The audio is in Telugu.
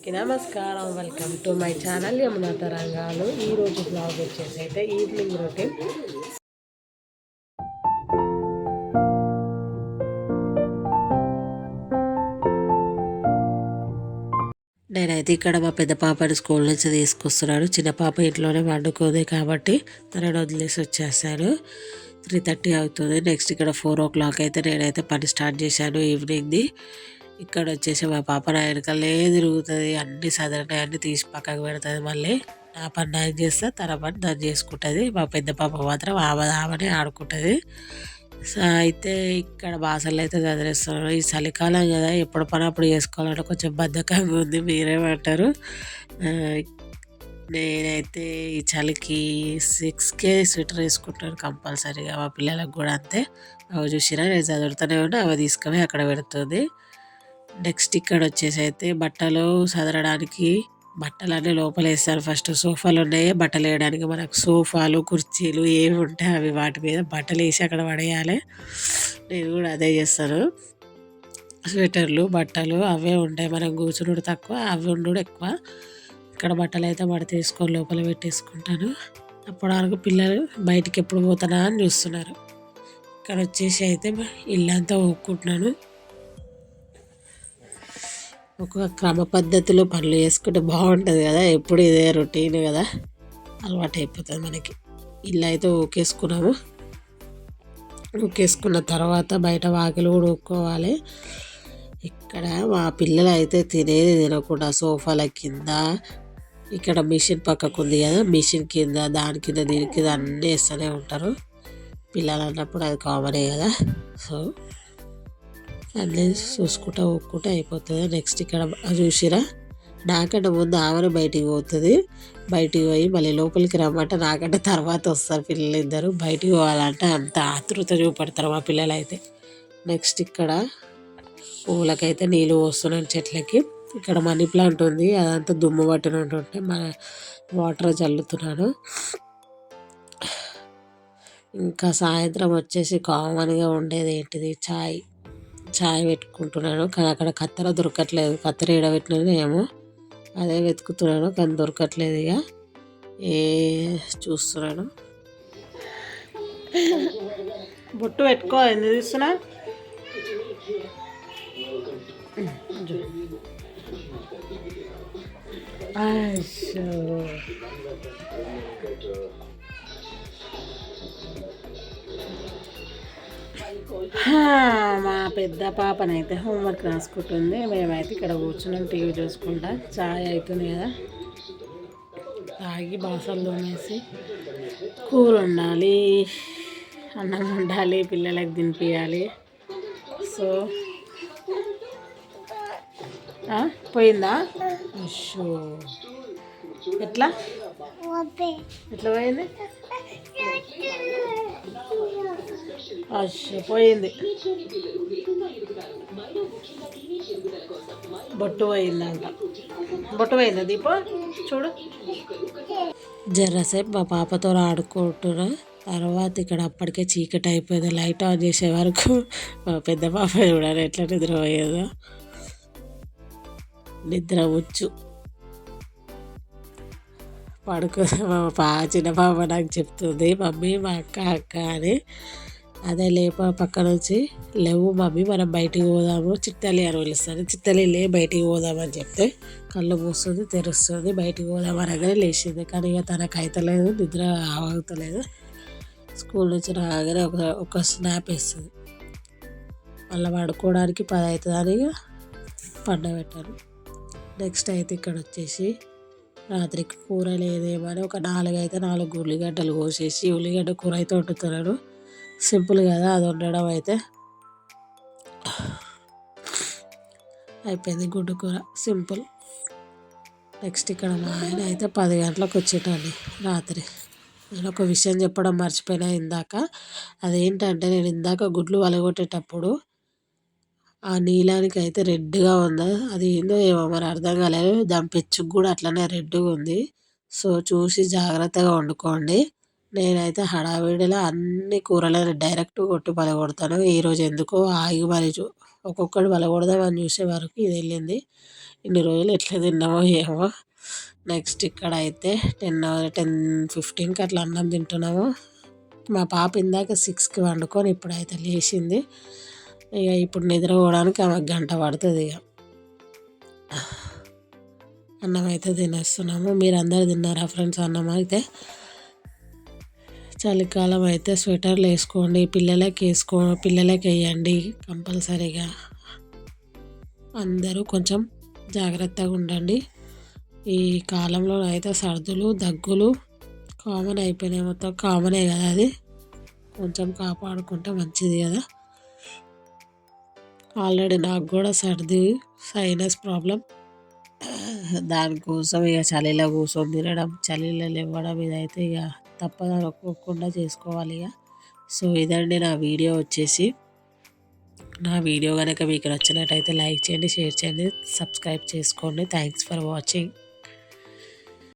అందరికీ నమస్కారం. Welcome to my channel Yamuna Tarangalu. ఈరోజు బ్లాగ్ వచ్చేసి అయితే ఈవినింగ్ రొటీన్ నేనైతే ఇక్కడ మా పెద్ద పాపని స్కూల్ నుంచి తీసుకొస్తున్నాను. చిన్న పాప ఇంట్లోనే వండుకోదే కాబట్టి తనని వదిలేసి వచ్చేసాను. త్రీ థర్టీ అవుతుంది. నెక్స్ట్ ఇక్కడ ఫోర్ ఓ క్లాక్ అయితే నేనైతే పని స్టార్ట్ చేశాను ఈవినింగ్ది ఇక్కడ వచ్చేసి మా పాప నా వెనకలే తిరుగుతుంది. అన్ని సదరని అన్ని తీసి పక్కకు పెడుతుంది మళ్ళీ. నా పని నేను చేస్తా తన పని దాన్ని చేసుకుంటుంది. మా పెద్ద పాప మాత్రం ఆమె ఆమెనే ఆడుకుంటుంది. సో అయితే ఇక్కడ బాసలు అయితే చదివేస్తున్నాను ఈ చలికాలం కదా ఎప్పుడు పని అప్పుడు చేసుకోవాలంటే కొంచెం బద్ధకంగా ఉంది మీరేమంటారు నేనైతే ఈ చలికి సిక్స్కే స్వెటర్ వేసుకుంటాను కంపల్సరీగా. మా పిల్లలకు కూడా అంతే. అవి చూసినా నేను చదువుతూనే ఉన్నా అవి తీసుకొని అక్కడ పెడుతుంది. నెక్స్ట్ ఇక్కడ వచ్చేసి అయితే బట్టలు సదరడానికి బట్టలన్నీ లోపల వేస్తారు ఫస్ట్ సోఫాలు ఉన్నాయి బట్టలు వేయడానికి మనకు సోఫాలు కుర్చీలు ఏవి ఉంటాయి అవి వాటి మీద బట్టలు వేసి అక్కడ పడేయాలి. నేను కూడా అదే చేస్తాను. స్వెటర్లు బట్టలు అవే ఉంటాయి. మనం కూర్చునుడు తక్కువ అవి ఉండు ఎక్కువ. ఇక్కడ బట్టలు అయితే మడ తీసుకొని లోపల పెట్టేసుకుంటాను. అప్పుడు వరకు పిల్లలు బయటికి ఎప్పుడు పోతానా అని చూస్తున్నారు. ఇక్కడ వచ్చేసి అయితే ఇల్లంతా ఒక్కుంటున్నాను ఒక క్రమ పద్ధతిలో పనులు చేసుకుంటే బాగుంటుంది కదా. ఎప్పుడు ఇదే రొటీన్ కదా. అలవాటు అయిపోతుంది మనకి. ఇల్లు అయితే ఊకేసుకున్నాము. ఊకేసుకున్న తర్వాత బయట వాకిలు కూడా ఊక్కోవాలి. ఇక్కడ మా పిల్లలు అయితే తినేది తినకుండా సోఫాల కింద ఇక్కడ మిషన్ పక్కకు ఉంది కదా మిషన్ కింద దాని కింద దీని కింద అన్నీ వేస్తూనే ఉంటారు. పిల్లలు అన్నప్పుడు అది కామనే కదా. సో అన్నీ చూసుకుంటా ఊక్కుంటా అయిపోతుంది. నెక్స్ట్ ఇక్కడ చూసిరా? నాకంటే ముందు ఆమెను బయటికి పోతుంది. బయటికి పోయి మళ్ళీ లోపలికి రమ్మంటే నాకంటే తర్వాత వస్తారు పిల్లలు ఇద్దరు. బయటికి పోవాలంటే అంత ఆతృత చూపడతారు మా పిల్లలు అయితే నెక్స్ట్ ఇక్కడ పువ్వులకైతే నీళ్ళు పోస్తున్నాను చెట్లకి. ఇక్కడ మనీ ప్లాంట్ ఉంది. అదంతా దుమ్ము పట్టినట్టుంటే మన వాటర్ చల్లుతున్నాను. ఇంకా సాయంత్రం వచ్చేసి కామన్గా ఉండేది ఏంటిది? చాయ్. చాయ్ పెట్టుకుంటున్నాను. కానీ అక్కడ కత్తెర దొరకట్లేదు. కత్తెర ఏడబెట్టినది ఏమో అదే వెతుకుతున్నాను కానీ దొరకట్లేదు ఇక. ఏ చూస్తున్నాను. బొట్టు పెట్టుకో ఎందుకు తీస్తున్నా హా. పెద్ద పాపనైతే హోంవర్క్ రాసుకుంటుంది. మేమైతే ఇక్కడ కూర్చున్నాం టీవీ చూసుకుంటా. చాయ్ అవుతుంది కదా. తాగి బాసలు తోమేసి కూర వండాలి అన్నం వండాలి పిల్లలకు తినిపించాలి సో పోయిందా? షో ఎట్లా? ఎట్లా పోయింది? పోయింది. బొట్టు పోయిందంట. బొట్టు పోయిందా దీప? చూడు. జర్రసేపు మా పాపతో ఆడుకుంటున్నా. తర్వాత ఇక్కడ అప్పటికే చీకటి అయిపోయింది. లైట్ ఆన్ చేసే వరకు మా పెద్ద పాప చూడాలి ఎట్లా నిద్రపోయేదో. నిద్ర వచ్చు పడుకో మా పా చిన్న పాప నాకు చెప్తుంది మమ్మీ మా అక్క అక్క అని. అదే లేప పక్క నుంచి లేవు మమ్మీ మనం బయటికి పోదాము. చిత్తలి అని పిలుస్తాను చిత్తలి లే బయటికి పోదామని చెప్తే కళ్ళు మూస్తుంది తెరుస్తుంది బయటికి పోదాం అనగానే లేచింది. కానీ ఇక తనకు అయితలేదు నిద్ర ఆగుతలేదు. స్కూల్ నుంచి రాగానే ఒక ఒక స్నాప్ వేస్తుంది. మళ్ళీ పడుకోవడానికి పది అవుతుందని ఇక పండబెట్టాను నెక్స్ట్ అయితే ఇక్కడ వచ్చేసి రాత్రికి కూర లేదేమని ఒక నాలుగు అయితే నాలుగు ఉల్లిగడ్డలు కోసేసి ఉల్లిగడ్డ కూర అయితే వండుతున్నాను సింపుల్ కదా అది వండడం అయితే. అయిపోయింది గుడ్డు కూర సింపుల్. నెక్స్ట్ ఇక్కడ మా ఆయన అయితే పది గంటలకు వచ్చేటండి రాత్రి. నేను ఒక విషయం చెప్పడం మర్చిపోయినా ఇందాక. అదేంటంటే నేను ఇందాక గుడ్లు వలగొట్టేటప్పుడు ఆ నీలానికి అయితే రెడ్గా ఉంది అది ఏందో ఏమో మరి అర్థం కాలేదు. దాని పెచ్చుకు కూడా అట్లనే రెడ్గా ఉంది. సో చూసి జాగ్రత్తగా వండుకోండి. నేనైతే హడావిడిలో అన్ని కూరలను డైరెక్ట్ కొట్టి పలగొడతాను. ఈరోజు ఎందుకో ఆగి మరి ఒక్కొక్కటి పలగొడదామని చూసే వరకు ఇది వెళ్ళింది. ఇన్ని రోజులు ఎట్లా తిన్నామో ఏమో. నెక్స్ట్ ఇక్కడ అయితే టెన్ టెన్ ఫిఫ్టీన్కి అట్లా అన్నం తింటున్నాము. మా పాప ఇందాక సిక్స్కి వండుకొని ఇప్పుడైతే లేచింది. ఇక ఇప్పుడు నిద్రపోవడానికి ఆమె గంట పడుతుంది ఇక. అన్నం అయితే తినేస్తున్నాము. మీరు అందరు తిన్నారా ఫ్రెండ్స్ అన్నం అయితే చలికాలం అయితే స్వెటర్లు వేసుకోండి పిల్లలకి వేసుకో పిల్లలకి వేయండి కంపల్సరీగా. అందరూ కొంచెం జాగ్రత్తగా ఉండండి. ఈ కాలంలో అయితే సర్దులు దగ్గులు కామన్ అయిపోయినాయి. మొత్తం కామనే కదా అది. కొంచెం కాపాడుకుంటే మంచిది కదా. ఆల్రెడీ నాకు కూడా సర్ది సైనస్ ప్రాబ్లం దానికోసం ఇక చలిలో కూర్చొని తినడం చలిలో ఇవ్వడం ఇదైతే ఇక తప్పదు రొక్కకుండా చేసుకోవాలి ఇక. సో ఇదండి నా వీడియో వచ్చేసి. నా వీడియో కనుక మీకు నచ్చినట్టయితే లైక్ చేయండి షేర్ చేయండి సబ్స్క్రైబ్ చేసుకోండి. Thanks for watching